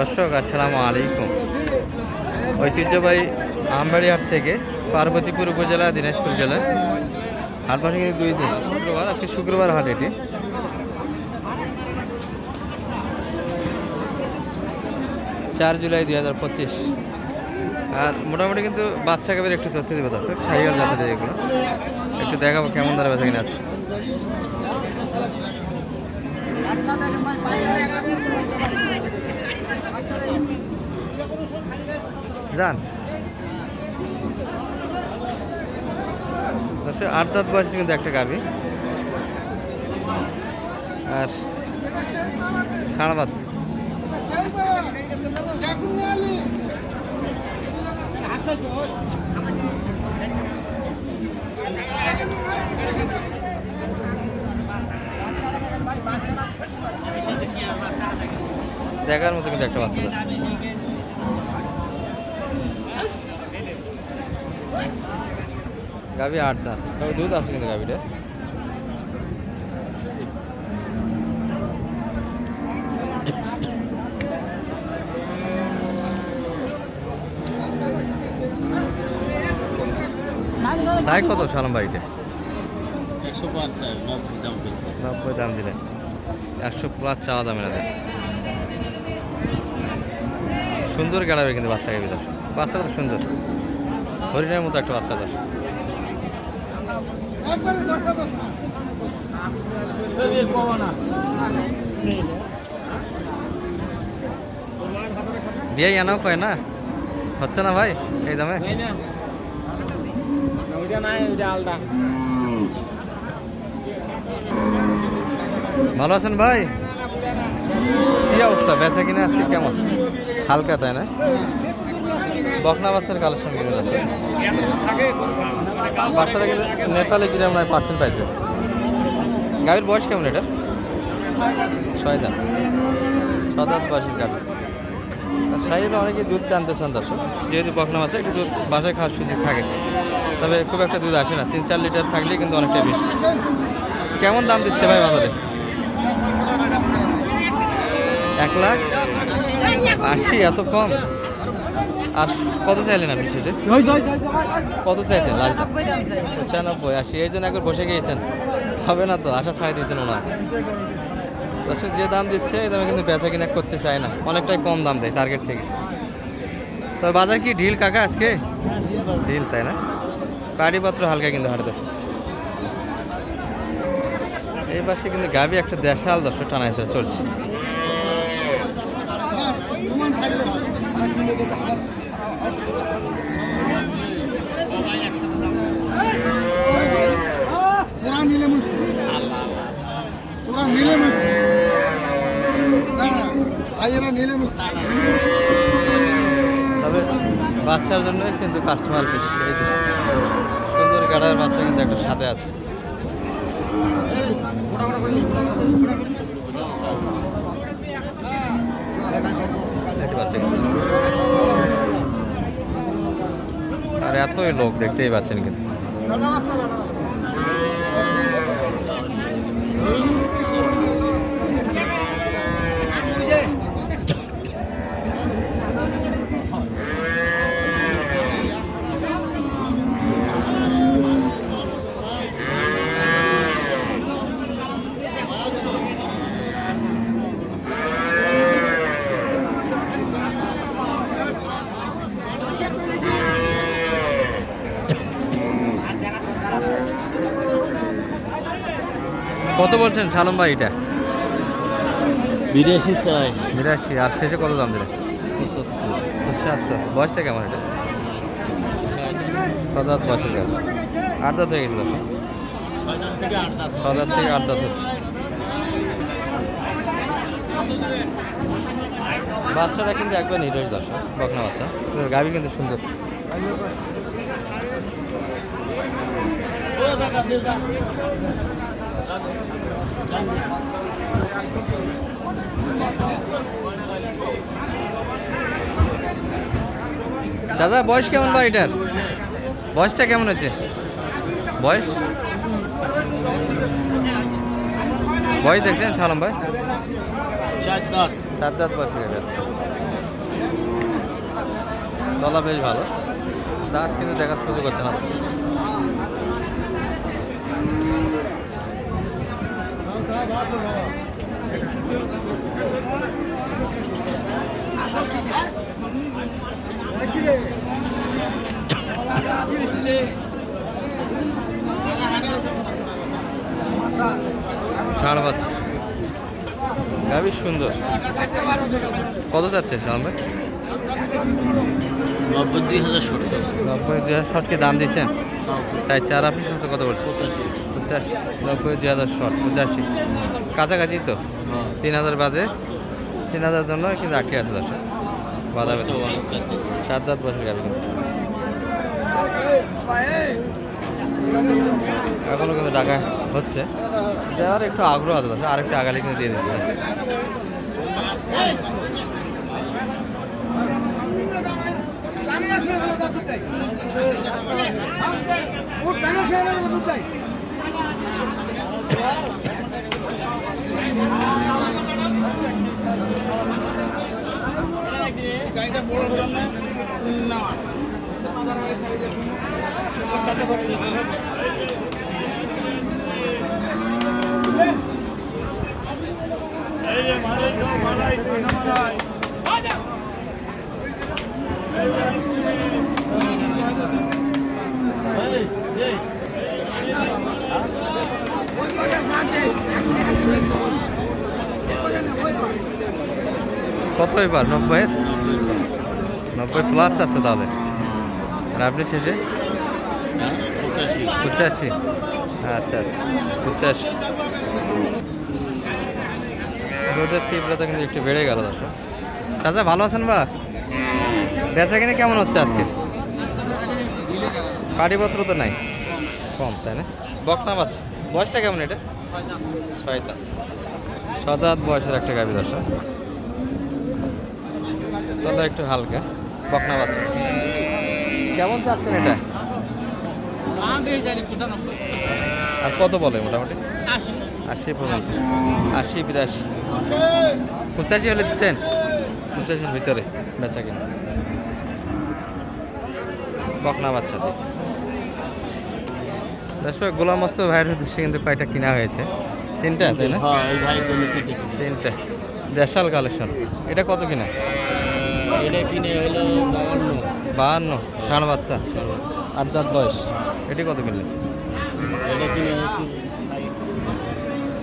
দর্শক, আসসালামু আলাইকুম। ঐতিহ্যবাহী আমবাড়িহাট থেকে পার্বতীপুর উপজেলা, দিনাজপুর জেলা। হাট বসে কিন্তু দুই দিন, শুক্রবার, আজকে শুক্রবার হাট এটি। চার জুলাই দুই হাজার পঁচিশ। আর মোটামুটি কিন্তু বাচ্চা কাবের একটু তথ্য দেবে দর্শক, সাইকেল জাতের এগুলো। একটু দেখাবো কেমন দাঁড়া বেচা কিনা আছে। যান। আট দাঁত বয়সে কিন্তু একটা গাবি আর সাড়া বাচ্চা দেখার মতো কিন্তু একটা বাচ্চা দর্শক। গাভি আট দাঁত তবে দুধ আছে কিন্তু গাভিটা সাই কত সালাম বাড়িতে একশো পাঁচ নব্বই দাম দিলে। একশো প্লাস চাওয়া দাম এনাদের সুন্দর গেলাবে কিন্তু বাচ্চা গাভি দশ বাচ্চাটা তো সুন্দর। হরিণের মতো একটা বাচ্চা দশ দিয়াই আনাও কয় না? হচ্ছে না ভাই? এই দামে? ভালো আছেন ভাই? কি অবস্থা? বেচা কিনা আজকে কেমন? হালকা তাই না? বকনা বাচ্চার কালেকশন কিন্তু আছে। বাচ্চারা কিন্তু নেপালে কিনে মনে হয় পার্সেন্ট পাইছে? গাড়ির বয়স কেমন এটা ছয় দাঁত। ছ দাঁত বয়সের গাড়ি সাইডে অনেকে দুধ টানতে চান দর্শক। যেহেতু বকনা আছে একটু দুধ বাসায় খাওয়ার সুযোগ থাকে। তবে খুব একটা দুধ আসে না। তিন চার লিটার থাকলে কিন্তু অনেকটা বেশি। কেমন দাম দিচ্ছে ভাই বাজারে? এক লাখ আশি এত কম? আর কত চাইলেন আপনি সেটা? কত চাইছেন? লাস্ট দাম? পঁচানব্বই। আশি এই জন্য একবার বসে গিয়েছেন। হবে না তো আশা ছাড়াই দিয়েছেন ওনার দর্শক যে দাম দিচ্ছে এই দামে কিন্তু বেচা কিনা করতে চায় না। অনেকটাই কম দাম দেয় টার্গেট থেকে। তবে বাজার কি ঢিল কাকা আজকে? ঢিল তাই না? গাড়িপত্র হালকা কিন্তু হাটে দর্শক। এই পাশে কিন্তু গাবি একটা দেশাল দর্শক টানাইছে চলছে তবে বাচ্চার জন্য কিন্তু কাস্টমার বেশি সুন্দর গাড়ার বাচ্চা কিন্তু একটা সাথে আছে পাচ্ছেন কিন্তু। আর এতই লোক দেখতেই পাচ্ছেন কিন্তু। কত বলছেন সালম ভাই এটা? বিদেশি চাই বিরাশি আর শেষে কত দাম দিলে পঁচাত্তর। বয়সটা কেমন এটা? সাদাত বয়সের গাছ আট দাঁত হয়ে গেছে দশ? ছয় দাম থেকে আট দাম সাদাত থেকে আট দাঁত হচ্ছে। বাচ্চাটা কিন্তু একবার নির্দোষ দর্শক বকনা বাচ্চা। গাবি কিন্তু সুন্দর। চাচা বয়স কেমন ভাই এটার? বয়সটা কেমন হচ্ছে? বয়স? বয়স দেখছেন সালাম ভাই? সাত দাঁত বয়স হয়ে গেছে। তলা বেশ ভালো। দাঁত কিন্তু দেখার সুযোগ হচ্ছে না। ষাঁড় বাচ্চা গাভীর সুন্দর। কত যাচ্ছে ভাই? নব্বই দুই হাজার সত্তর নব্বই দুই হাজার ষাটকে দাম দিচ্ছেন চাইছে আর আপনি শুনতে কত বলছেন পঁচাশি। পঁচাশি। নব্বই দুই হাজার ষাট পঁচাশি। কাছাকাছি তো? হ্যাঁ। তিন হাজার বাদে তিন হাজার জন্য কিন্তু আটকে আছে দর্শক। বাধা সাত আট বছর গাভী কিন্তু। এখনও কিন্তু টাকা হচ্ছে। দেওয়ার একটু আগ্রহ আছে দর্শক আরেকটু আগালে কিন্তু দিয়ে দিচ্ছে। এই যে মালাই মালাই মালাই কত এবার? নব্বইয়ের নব্বই প্লাস চাচ্ছে তাহলে। আর আপনি শেষে? হ্যাঁ পঁচাশি। পঁচাশি আচ্ছা আচ্ছা। পঁচাশি। রোদের তীব্রতা কিন্তু একটু বেড়ে গেল দর্শক। চাচা ভালো আছেন বা? বেচা কিনে কেমন হচ্ছে আজকে? কাটিপত্র তো নাই। কম, তাই না? বকনা বাচ্চা বয়সটা কেমন এটা? ছয় দাঁত বয়সের একটা গাভী দর্শক। তবে একটু হালকা, বকনা বাচ্চা কেমন চাচ্ছেন এটা? আর কত বলে মোটামুটি? আশি পর্যন্ত আশি বিরাশি। পঁচাশি হলে দিতেন? পঁচাশির ভিতরে, বেচা কিন্তু বকনা বাচ্চা দিয়ে দর্শক গোলাম মস্ত ভাইয়ের উদ্দেশ্যে কিন্তু কয়টা কিনা হয়েছে। তিনটা তাই না? হ্যাঁ তিনটা। দেশাল কালেকশন। এটা কত কিনা? এটা কিনে হলো বাউন্ন। বাহান্ন ষাঁড় বাচ্চা। আট দাঁত বয়স। এটি কত কিনলেন এটা কিনে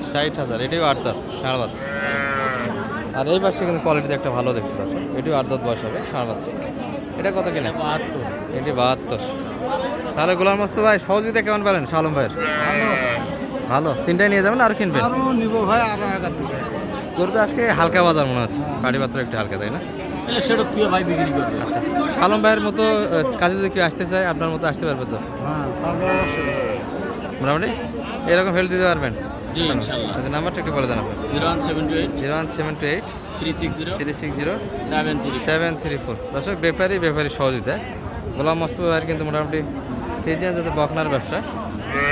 ষাট হাজার। এটিও আট দাঁত ষাঁড় বাচ্চা। আর এই পাশে কিন্তু কোয়ালিটি একটা ভালো দেখছে দর্শক। এটিও আট দাঁত বয়স হবে ষাঁড় বাচ্চা। এটা কত কিনা? বাহাত্তর। এটি বাহাত্তর। তাহলে গোলাম মস্ত ভাই সহযোগিতা কেমন পেলেন শালম ভাইয়ের? ভালো। তিনটাই নিয়ে যাবেন আর কিনবেন? আরও নিব ভাই আরও গরু তো আজকে হালকা বাজার মনে হচ্ছে। বাড়ি পাত্র একটু হালকা তাই না? সেটা তুই ভাই বিক্রি করবি। আচ্ছা। শালম ভাইয়ের মতো কাজে যদি কেউ আসতে চায় আপনার মতো আসতে পারবে তো? হ্যাঁ মোটামুটি? এরকম হেল্প দিতে পারবেন? আচ্ছা নাম্বারটা একটু বলে দেন আপনার zero one seven two eight. Zero one seven two eight. Three six zero. Three six zero. Seven three seven three four. দর্শক ব্যাপারী ব্যাপারী সহযোগিতা। গোলাম মস্ত ভাইয়ের কিন্তু মোটামুটি ফিজিয়ান যাতে বকনার ব্যবসা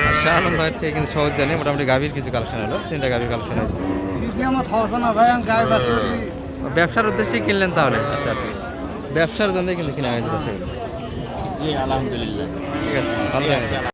আর শাহ আলম ভাইয়ের থেকে কিন্তু সহজ জানি মোটামুটি গাভীর কিছু কালেকশন হলো তিনটা গাভীর কালেকশন হয়েছে। বাচ্চা ব্যবসার উদ্দেশ্যে কিনলেন তাহলে? আচ্ছা আচ্ছা। ব্যবসার জন্যই কিন্তু কিনা হয়েছে জি আলহামদুলিল্লাহ। ঠিক আছে ভালো